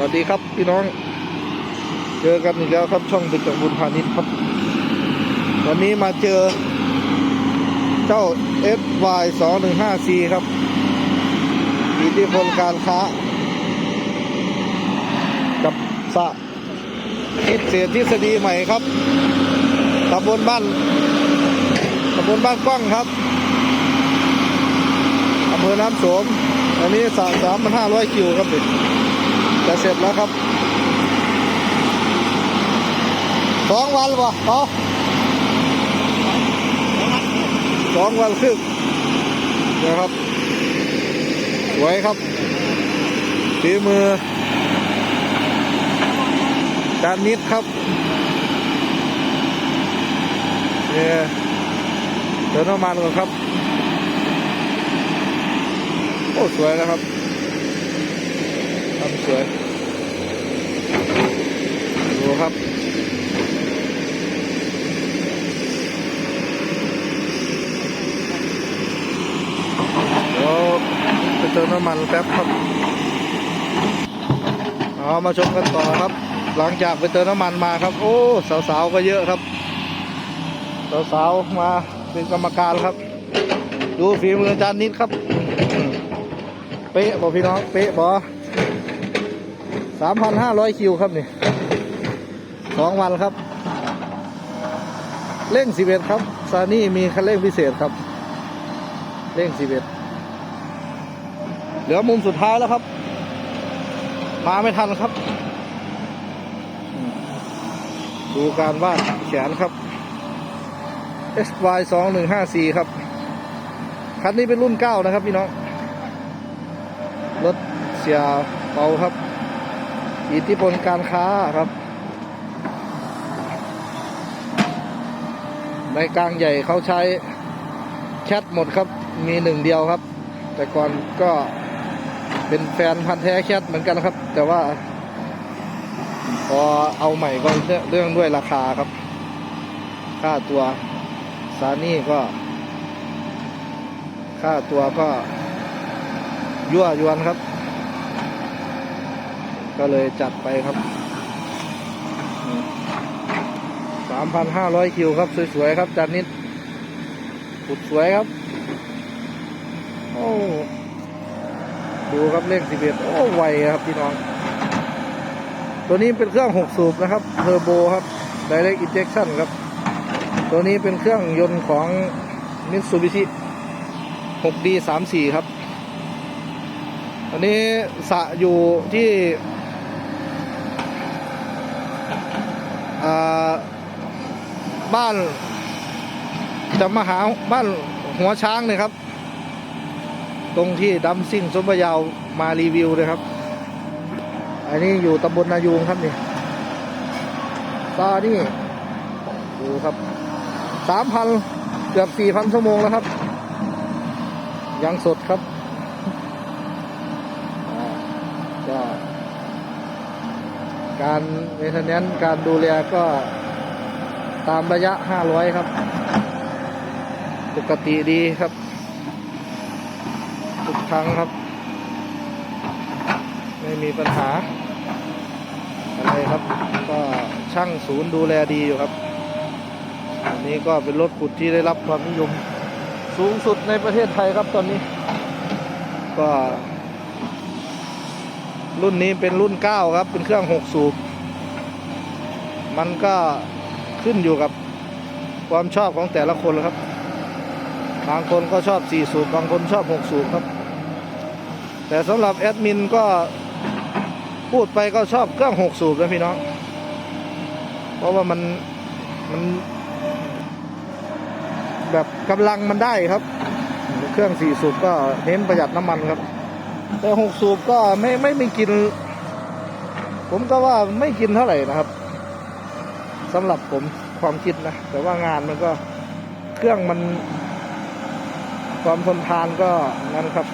วัสดีครับพี่น้อง เจอกันอีกแล้วครับช่องตึกจักบุญพาณิชย์ครับ วันนี้มาเจอ เจ้า FY 2 1 5 C ครับอิทธิพลการค้า กับสะคิดเสียทฤษฎีใหม่ครับตำบลบ้านตำบลบ้านกว้างครับอำเภอน้ำโสม อันนี้สามสามพันห้าร้อยคิวครับเด็ก จะเสร็จแล้วครับสองวันวะเอาสองวันครึ่งนะครับสวยครับฝีมือจานนิดครับเนี่ยเติมน้ำมันก่อนครับ โอ้ สวยนะครับ ทำสวยดูครับเดี๋ยวไปเติมน้ำมันแป๊บครับเอามาชมกันต่อครับ หลังจากไปเติมน้ำมันมาครับ โอ้สาวๆก็เยอะครับสาวๆมาเป็นกรรมการครับ ดูฝีมืออาจารย์นิดครับ เป๊ะบอกพี่น้อง เป๊ะบอ สามพันห้าร้อยคิวครับนี่สองวันครับ เร่งสิบเอ็ดครับ ซานี่มีคันเร่งพิเศษครับ เร่งสิบเอ็ดเหลือมุมสุดท้ายแล้วครับ มาไม่ทันครับ ดูการวาดแขนครับ SY 2 1 5 4ครับ คันนี้เป็นรุ่นเก้านะครับพี่น้อง รถเสียเปาครับ อิทธิพลการค้าครับ ในกลางใหญ่เขาใช้แคทหมดครับ มีหนึ่งเดียวครับ แต่ก่อนก็เป็นแฟนพันธ์แท้แคทเหมือนกันครับ แต่ว่า พอเอาใหม่ก็เรื่องด้วยราคาครับ ค่าตัวซานี่ก็ ค่าตัวก็ยั่วยวนครับ ก็เลยจัดไปครับสามพันห้าร้อยคิวครับ สวย ๆ ครับจานนิดขุดสวยครับ โอ้ดูครับเลขสิบเอ็ดโอ้ไวครับพี่น้อง ตัวนี้เป็นเครื่องหกสูบนะครับเทอร์โบครับ Direct Injection ครับ ตัวนี้เป็นเครื่องยนต์ของ Mitsubishi 6D 34ครับ อันนี้สะอยู่ที่อ่า บ้านจะมาหาบ้านหัวช้างเลยครับ ตรงที่ดัมซิ่งสมบยาวมารีวิวเลยครับ อันนี้อยู่ตำบลนายูงครับนี่ตานี่ดูครับสามพันเกือบสี่พันชั่วโมงแล้วครับ ยังสดครับ อ่าก็ การเมนเทนแนนการดูแลก็ตามระยะ 500 ครับ ปกติดีครับทุกครั้งครับ ไม่มีปัญหา อะไรครับ ก็ช่างศูนย์ดูแลดีอยู่ครับอันนี้ก็เป็นรถขุดที่ได้รับความนิยม สูงสุดในประเทศไทยครับตอนนี้ ก็ รุ่นนี้เป็นรุ่น 9 ครับ เป็นเครื่อง 6 สูบ มันก็ขึ้นอยู่กับความชอบของแต่ละคนครับ บางคนก็ชอบ 4 สูบ บางคนชอบ 6 สูบครับ แต่สำหรับแอดมินก็พูดไปก็ชอบเครื่อง 6 สูบนะพี่น้อง เพราะว่ามันมันแบบกำลังมันได้ครับ เครื่อง 4 สูบก็เน้นประหยัดน้ำมันครับ แต่หกสูบก็ไม่ไม่ไม่กิน ผมก็ว่าไม่กินเท่าไหร่นะครับสำหรับผมความคิดนะ แต่ว่างานมันก็เครื่องมัน ความทนทานก็นั้นครับ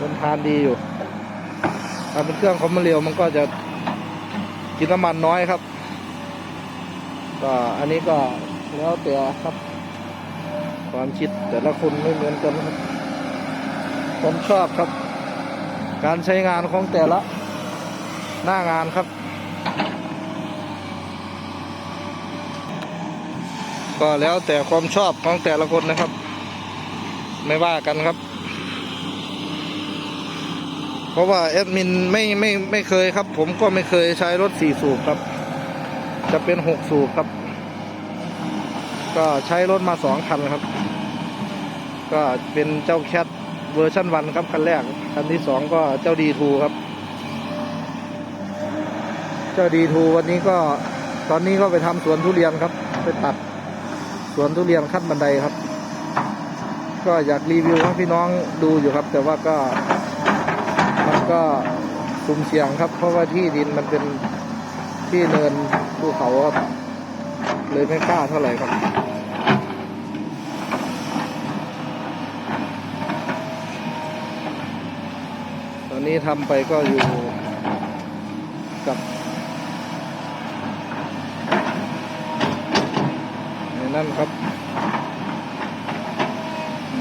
ทนทานดีอยู่ถ้าเป็นเครื่องคอมมานเรียวมันก็จะกินน้ำมันน้อยครับ ก็อันนี้ก็แล้วแต่ครับ ความคิดแต่ละคนไม่เหมือนกันครับ ผมชอบครับ การใช้งานของแต่ละ หน้างานครับ ก็แล้วแต่ความชอบของแต่ละคนนะครับ ไม่ว่ากันครับ เพราะว่าแอดมินไม่ไม่ไม่เคยครับ ผมก็ไม่เคยใช้รถสี่สูบครับ จะเป็นหกสูบครับ ก็ใช้รถมาสองคันครับ ก็เป็นเจ้าแคท เวอร์ชันวันครับคันแรก คันที่สองก็เจ้าดีทูครับ เจ้าดีทูวันนี้ก็ตอนนี้ก็ไปทำสวนทุเรียนครับ ไปตัดสวนทุเรียนขั้นบันไดครับ ก็อยากรีวิวให้พี่น้องดูอยู่ครับ แต่ว่าก็มันก็สุ่มเสี่ยงครับ เพราะว่าที่ดินมันเป็นที่เนินภูเขาครับเลยไม่กล้าเท่าไหร่ครับ นี้ทำไปก็อยู่กับในนั่นครับ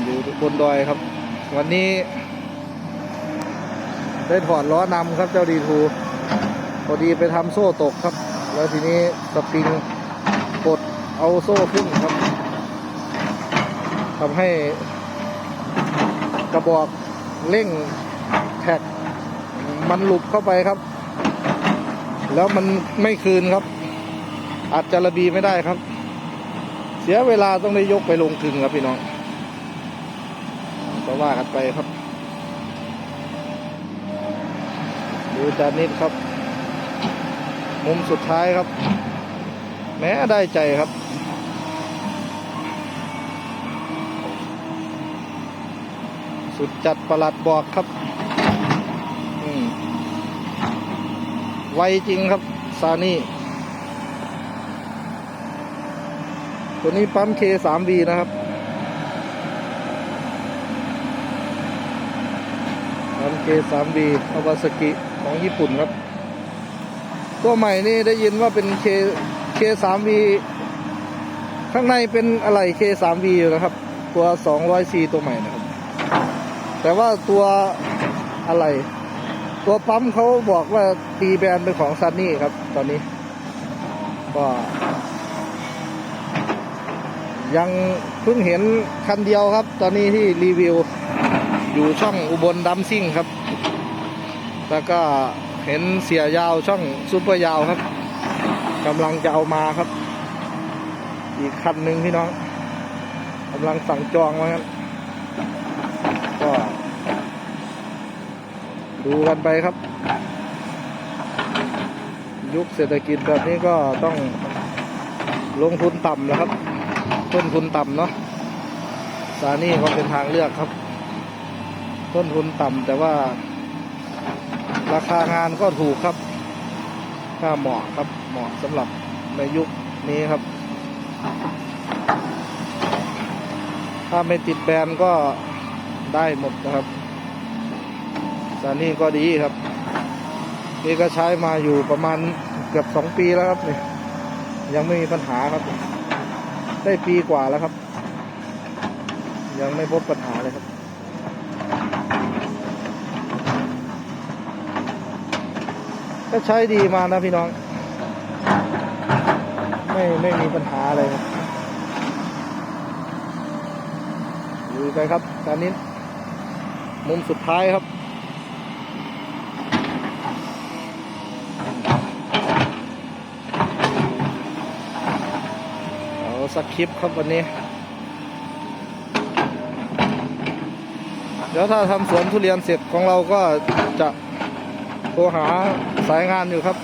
อยู่บนดอยครับ วันนี้ ได้ถอดล้อนำครับเจ้าดีทูพอดีไปทำโซ่ตกครับ แล้วทีนี้สปริงกดเอาโซ่ขึ้นครับทำให้กระบอกเร่ง มันหลุดเข้าไปครับ แล้วมันไม่คืนครับ อาจจะระบีไม่ได้ครับ เสียเวลาต้องได้ยกไปลงถึงครับพี่น้องก็ว่ากันไปครับ ดูจานนิดครับ มุมสุดท้ายครับ แม้ได้ใจครับสุดจัดประหลัดบอกครับ อืม ไวจริงครับซานี่ตัวนี้ปั๊ม K3V นะครับปั๊ม K3V คาวาซากิของญี่ปุ่นครับ ตัวใหม่นี่ได้ยินว่าเป็น K K3V ข้างในเป็นอะไร K3V อยู่นะครับ ตัว 200C ตัวใหม่นะครับ แต่ว่าตัวอะไร ตัวปั๊มเขาบอกว่าตีแบรนด์เป็นของซันนี่ครับ ตอนนี้ ก็ ยังเพิ่งเห็นคันเดียวครับ ตอนนี้ที่รีวิว อยู่ช่องอุบลดัมซิ่งครับ แล้วก็เห็นเสียยาวช่องซุปเปอร์ยาวครับกำลังจะเอามาครับ อีกคันหนึ่งพี่น้องกำลังสั่งจองมาครับ ดูกันไปครับ ยุคเศรษฐกิจแบบนี้ก็ต้องลงทุนต่ำแล้วครับ ต้นทุนต่ำเนาะซานี่ก็เป็นทางเลือกครับ ต้นทุนต่ำแต่ว่า ราคางานก็ถูกครับค่าเหมาะครับเหมาะสำหรับในยุคนี้ครับ ถ้าไม่ติดแบรนด์ก็ได้หมดนะครับ ซานี่ก็ดีครับ นี่ก็ใช้มาอยู่ประมาณเกือบสองปีแล้วครับนี่ยังไม่มีปัญหาครับ ได้ปีกว่าแล้วครับ ยังไม่พบปัญหาเลยครับก็ใช้ดีมานะพี่น้อง ไม่ไม่มีปัญหาอะไรครับดูไปครับตอนนี้มุมสุดท้ายครับ เอา สักคลิปครับวันนี้ เดี๋ยวถ้าทำสวนทุเรียนเสร็จของเราก็จะโทรหาสายงานอยู่ครับ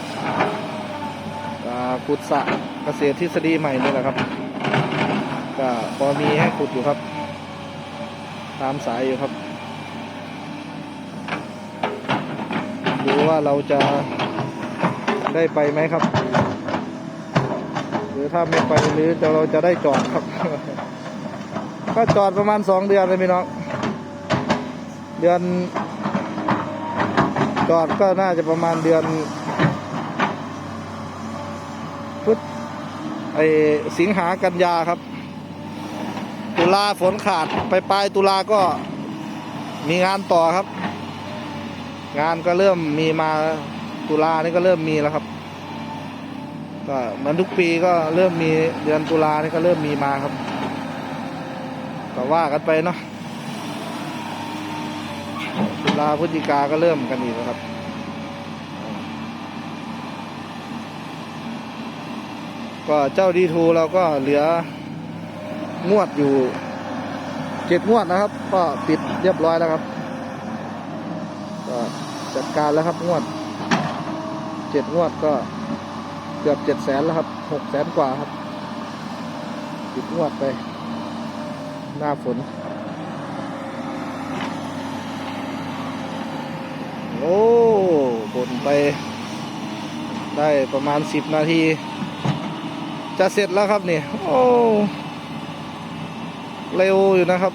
ขุดสระเกษตรทฤษฎีใหม่นี่แหละครับ ก็พอมีให้ขุดอยู่ครับ ตามสายอยู่ครับดูว่าเราจะได้ไปไหมครับ หรือถ้าไม่ไปหรือจะเราจะได้จอดครับ ก็จอดประมาณสองเดือนเลยพี่น้อง เดือน จอดก็น่าจะประมาณเดือนพฤษไอสิงหากันยาครับ ตุลาฝนขาดไปปลายตุลาก็มีงานต่อครับ งานก็เริ่มมีมาตุลานี่ก็เริ่มมีแล้วครับ ก็เหมือนทุกปีก็เริ่มมีเดือนตุลานี่ก็เริ่มมีมาครับก็ว่ากันไปเนาะตุลาพฤศจิกาก็เริ่มกันอีกแล้วครับก็เจ้าดีทูเราก็เหลืองวดอยู่เจ็ดงวดนะครับ ก็ปิดเรียบร้อยแล้วครับ ก็จัดการแล้วครับงวดเจ็ดงวดก็ เกือบเจ็ดแสนแล้วครับหกแสนกว่าครับปิดงวดไป หน้าฝน โอ้บนไป ได้ประมาณสิบนาที จะเสร็จแล้วครับนี่ โอ้ เร็วอยู่นะครับ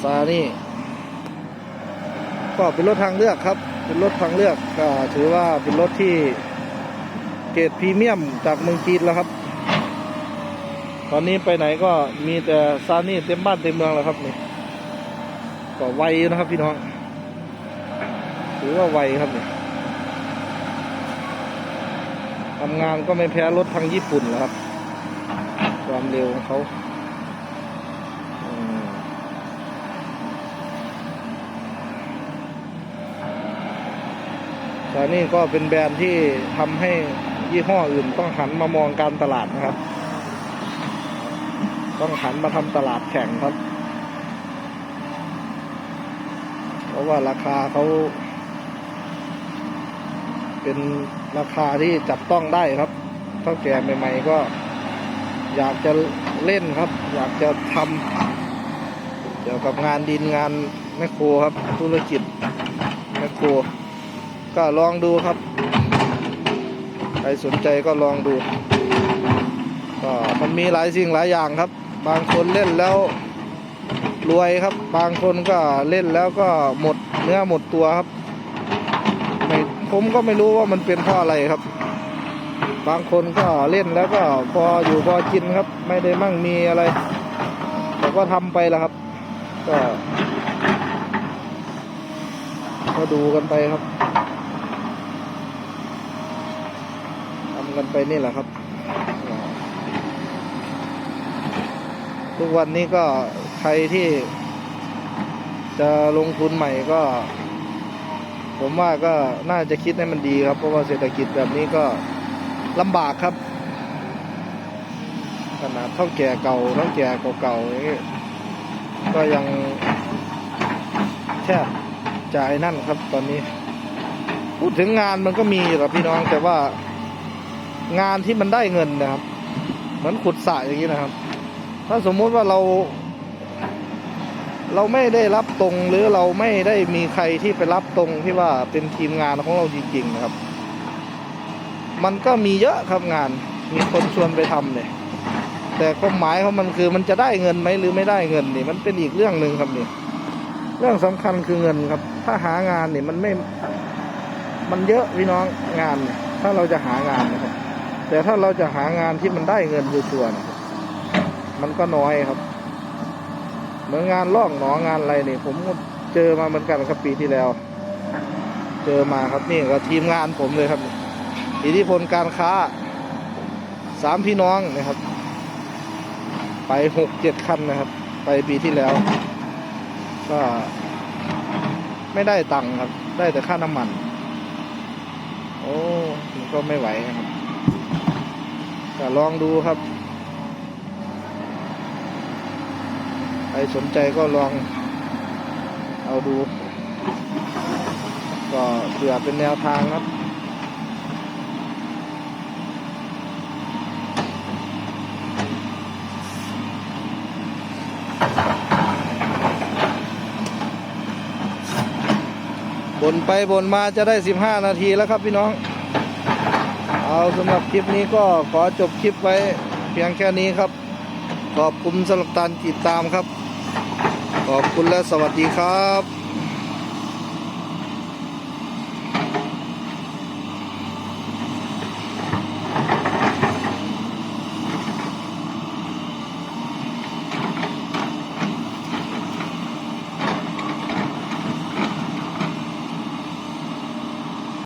ซานี่ก็เป็นรถทางเลือกครับ เป็นรถทางเลือกก็ถือว่าเป็นรถที่ เกรดพรีเมียมจากเมืองจีนแล้วครับ ตอนนี้ไปไหนก็มีแต่ซานี่เต็มบ้านเต็มเมืองแล้วครับนี่ก็ไวนะครับพี่น้องถือว่าไวครับนี่ทำงานก็ไม่แพ้รถทางญี่ปุ่นหรอกครับ ความเร็วของเขาแต่นี่ก็เป็นแบรนด์ที่ทำให้ ยี่ห้ออื่นต้องหันมามองการตลาดนะครับ ต้องหันมาทำตลาดแข่งครับ เพราะว่าราคาเขาเป็นราคาที่จับต้องได้ครับเท่าแก่ใหม่ๆก็ อยากจะเล่นครับ อยากจะทำเกี่ยวกับงานดินงานแมคโครครับ ธุรกิจแมคโครก็ลองดูครับ ครสนใจก็ลองดูก็มันมีหลายสิ่งหลายอย่างครับ บางคนเล่นแล้วรวยครับ บางคนก็เล่นแล้วก็หมดเนื้อหมดตัวครับไม่ผมก็ไม่รู้ว่ามันเป็นเพราะอะไรครับ บางคนก็เล่นแล้วก็พออยู่พอกินครับ ไม่ได้มั่งมีอะไร แต่ก็ทำไปแล้วครับ ก็ ก็ดูกันไปครับทำ กันไปนี่แหละครับ ทุกวันนี้ก็ใครที่จะลงทุนใหม่ก็ ผมว่าก็น่าจะคิดให้มันดีครับ เพราะว่าเศรษฐกิจแบบนี้ก็ลำบากครับ ขนาดเท่าแก่เก่าเท่าแก่เก่าๆอย่างนี้ก็ยังแทบจ่ายนั่นครับตอนนี้ พูดถึงงานมันก็มีครับพี่น้องแต่ว่า งานที่มันได้เงินนะครับ เหมือนขุดสระอย่างนี้นะครับ ถ้าสมมุติว่าเรา เราไม่ได้รับตรงหรือเราไม่ได้มีใครที่ไปรับตรงที่ว่าเป็นทีมงานของเราจริงๆนะครับ มันก็มีเยอะครับงานมีคนชวนไปทำเนี่ยแต่ความหมายของมันคือมันจะได้เงินไหมหรือไม่ได้เงินนี่มันเป็นอีกเรื่องหนึ่งครับนี่เรื่องสำคัญคือเงินครับ ถ้าหางานเนี่ยมันไม่ มันเยอะพี่น้องงานเนี่ยถ้าเราจะหางานนะครับ แต่ถ้าเราจะหางานที่มันได้เงินชัวร์ๆมันก็น้อยครับ เหมือนงานลอกหนองานอะไรนี่ ผมเจอมาเหมือนกันครับปีที่แล้ว เจอมาครับนี่ก็ทีมงานผมเลยครับ อิทธิพลการค้าสามพี่น้องนะครับ ไปหกเจ็ดคันนะครับ ไปปีที่แล้ว ก็ไม่ได้ตังค์ครับ ได้แต่ค่าน้ำมัน โอ้มันก็ไม่ไหวครับ ลองดูครับ ใครสนใจก็ลองเอาดู ก็เผื่อเป็นแนวทางครับบนไปบนมาจะได้ 15 นาทีแล้วครับพี่น้อง เอาสำหรับคลิปนี้ก็ขอจบคลิปไว้เพียงแค่นี้ครับ ขอบคุณสำหรับการติดตามครับ ขอบคุณและสวัสดีครับ